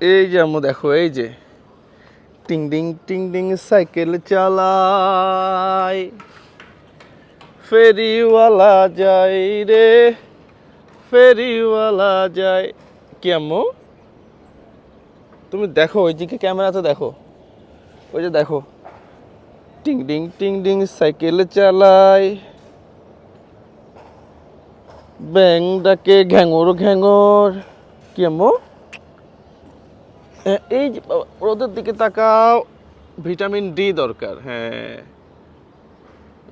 এই যে আম্মু দেখো, এই যে। টিং ডিং টিং ডিং সাইকেল চালাই। ফেরিওয়ালা যায় রে, ফেরিওয়ালা যায়। কি আম্মু? তুমি দেখো, ওই দিকে ক্যামেরাতে দেখো। ওই যে দেখো। টিং ডিং টিং ডিং সাইকেল চালাই। ব্যাং ডাকে ঘ্যাঙর ঘ্যাঙর। কি আম্মু? এই রোদের দিকে তাকাও, ভিটামিন ডি দরকার হ্যাঁ।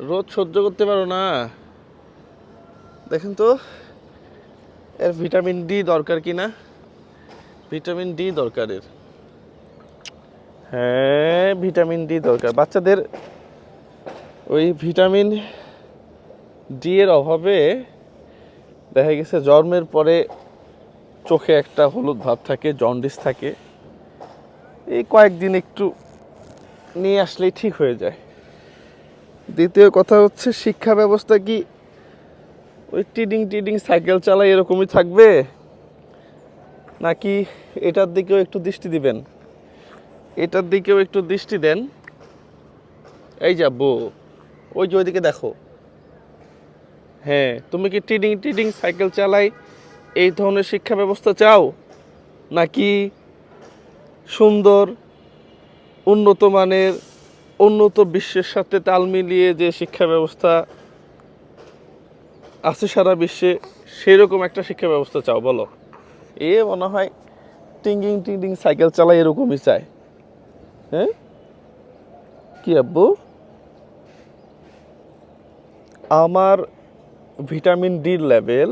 রোদ সহ্য করতে পারো না। দেখেন তো, এর ভিটামিন ডি দরকার কি না? ভিটামিন ডি দরকার এর হ্যাঁ ভিটামিন ডি দরকার। বাচ্চাদের ওই ভিটামিন ডি এর অভাবে দেখা গেছে, জন্মের পরে চোখে একটা হলুদ ভাব থাকে, জন্ডিস থাকে। এই কয়েকদিন একটু নিয়ে আসলেই ঠিক হয়ে যায়। দ্বিতীয় কথা হচ্ছে, শিক্ষা ব্যবস্থা কি ওই টিডিং টিডিং সাইকেল চালাই এরকমই থাকবে? নাকি এটার দিকেও একটু দৃষ্টি দিবেন? এটার দিকেও একটু দৃষ্টি দেন। এই যাব ওই যে ওইদিকে দেখো। হ্যাঁ তুমি কি টিডিং টিডিং সাইকেল চালাই এই ধরনের শিক্ষা ব্যবস্থা চাও? নাকি সুন্দর, উন্নত মানের, উন্নত বিশ্বের সাথে তাল মিলিয়ে যে শিক্ষা ব্যবস্থা আছে সারা বিশ্বে, সেরকম একটা শিক্ষা ব্যবস্থা চাও, বলো। এ মনে হয় টিঙ্গিং টিঙ্গিং সাইকেল চালাই এরকমই চায়। হ্যাঁ? কি আব্বু? আমার ভিটামিন ডি লেভেল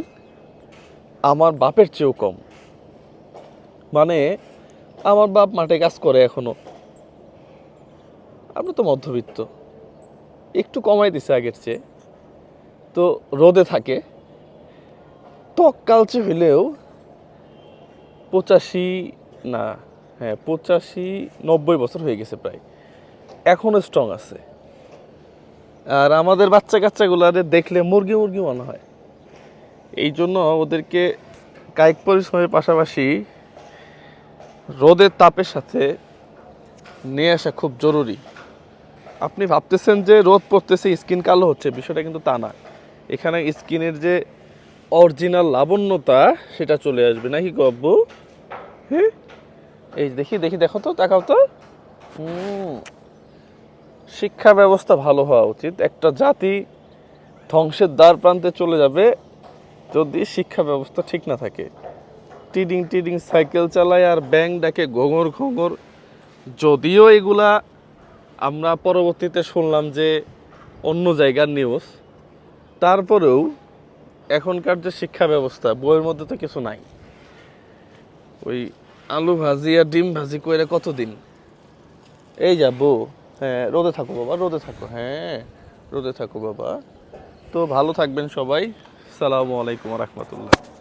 আমার বাপের চেয়েও কম। মানে আমার বাপ মাঠে কাজ করে এখনও। আমরা তো মধ্যবিত্ত। একটু কমাই দিছে আগের চেয়ে। তো রোদে থাকে। ত্বক কালচে হইলেও পঁচাশি, না হ্যাঁ পঁচাশি নব্বই বছর হয়ে গেছে প্রায়। এখনও স্ট্রং আছে। আর আমাদের বাচ্চা কাচ্চাগুলারে দেখলে মুরগি মুরগি মনে হয়। এই জন্য ওদেরকে কায়িক পরিশ্রমের পাশাপাশি রোদের তাপের সাথে নিয়ে আসা খুব জরুরি। আপনি ভাবতেছেন যে রোদ পড়তেছে, স্কিন কালো হচ্ছে, বিষয়টা কিন্তু তা না। এখানে স্কিনের যে অরিজিনাল লাবণ্যতা, সেটা চলে আসবে। নাকি গব্য হ্যাঁ? এই দেখি দেখি, দেখো তো তাকাও তো। শিক্ষা ব্যবস্থা ভালো হওয়া উচিত। একটা জাতি ধ্বংসের দ্বার প্রান্তে চলে যাবে যদি শিক্ষা ব্যবস্থা ঠিক না থাকে। টিডিং টিডিং সাইকেল চালায় আর ব্যাং ডাকে ঘোঙর ঘোঙর। যদিও এগুলা আমরা পরবর্তীতে শুনলাম যে অন্য জায়গার নিউজ তারপরেও এখনকার যে শিক্ষা ব্যবস্থা, বইয়ের মধ্যে তো কিছু নাই। ওই আলু ভাজি আর ডিম ভাজি কইরা কতদিন? এই যা বউ হ্যাঁ রোদে থাকো বাবা, রোদে থাকো হ্যাঁ রোদে থাকো বাবা। তো ভালো থাকবেন সবাই। সালামু আলাইকুম রহমতুল্লাহ।